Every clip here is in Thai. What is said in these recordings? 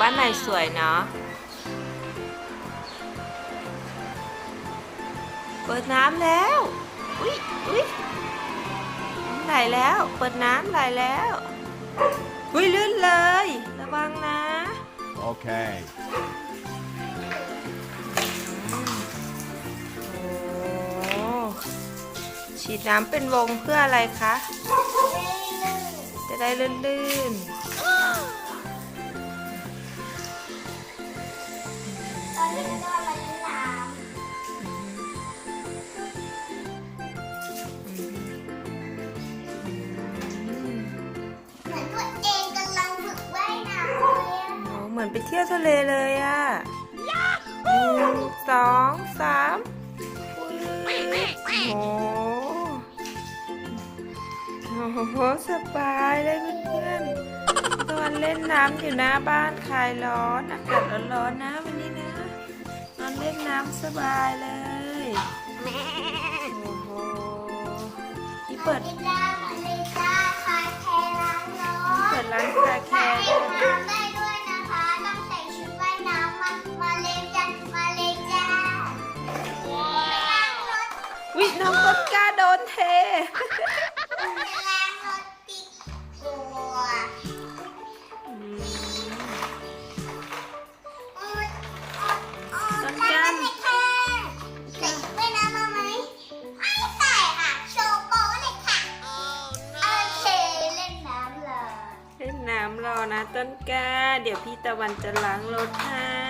บ้านไหนสวยเนาะเปิดน้ำแล้ว อุ้ยอุ้ยน้ำไหลแล้ว เปิดน้ำไหลแล้ว อุ้ยลื่นเลย ระวังนะ Okay. โอ้ฉีดน้ำเป็นวงเพื่ออะไรคะ จะได้ลื่น ตอนนี้ก็มาเล่นน้ำเหมือนตัวเองกำลังฝึกว่ายน้ำเลยอะโอ้เหมือนไปเที่ยวทะเลเลยอะหนึ่งสองสามโอ้โอ้โหสบายเลยเพื่อนๆตอนเล่นน้ำอยู่หน้าบ้านคลายร้อน อากาศร้อนๆนะ อนเล่นน้ำสบายเลยโอ้โหนี่เปิดมาลิจ้ามาลิจ้าคาแคร์ล้างรถเปิดร้านคาแคมาร์เล่นน้ำได้ด้วยนะคะต้องใส่ชุดว่ายน้ำมามาเลจ้ามาเลจ้าล้างรถวิน้องต้นกล้าโดนเท ต้นกล้า เดี๋ยวพี่ตะวันจะล้างรถให้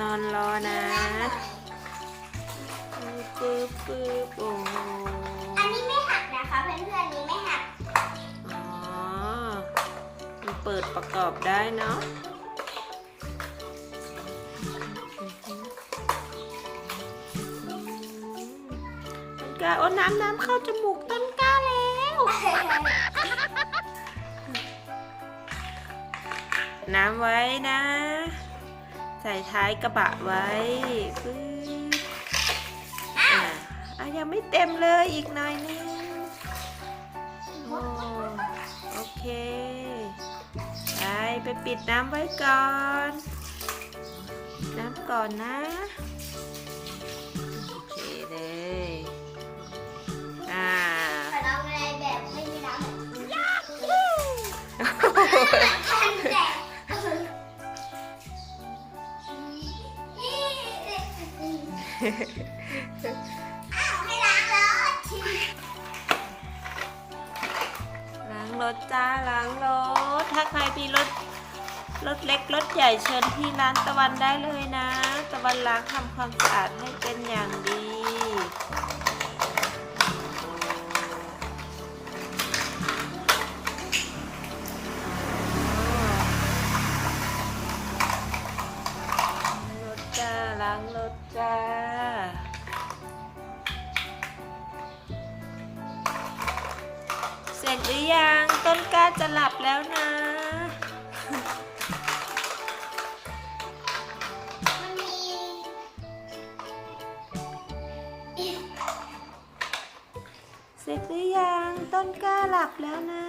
นอนรอนะปึ๊บปึ๊บโอ้โหอันนี้ไม่หักนะคะเพื่อนๆนี้ไม่หัก อ๋อ มันเปิดประกอบได้เนาะต้นกล้าโอ้น้ำน้ำเข้าจมูกต้นกล้าแล้ว น้ำไว้นะ ใส่ท้ายกระบะไว้ปึ๊บอะอะยังไม่เต็มเลยอีกหน่อยนึงโอ้โอเคไปไปปิดน้ำไว้ก่อน น้ำก่อนนะ อ้าวให้ล้างรถล้างรถจ้าล้างรถ ถ้าใครมีรถรถเล็กรถใหญ่เชิญที่ร้านตะวันได้เลยนะ ตะวันล้างทำความสะอาดให้เป็นอย่างดี เสร็จหรือยัง ต้นกล้าจะหลับแล้วนะมันมีเสร็จหรือยัง ต้นกล้าหลับแล้วนะ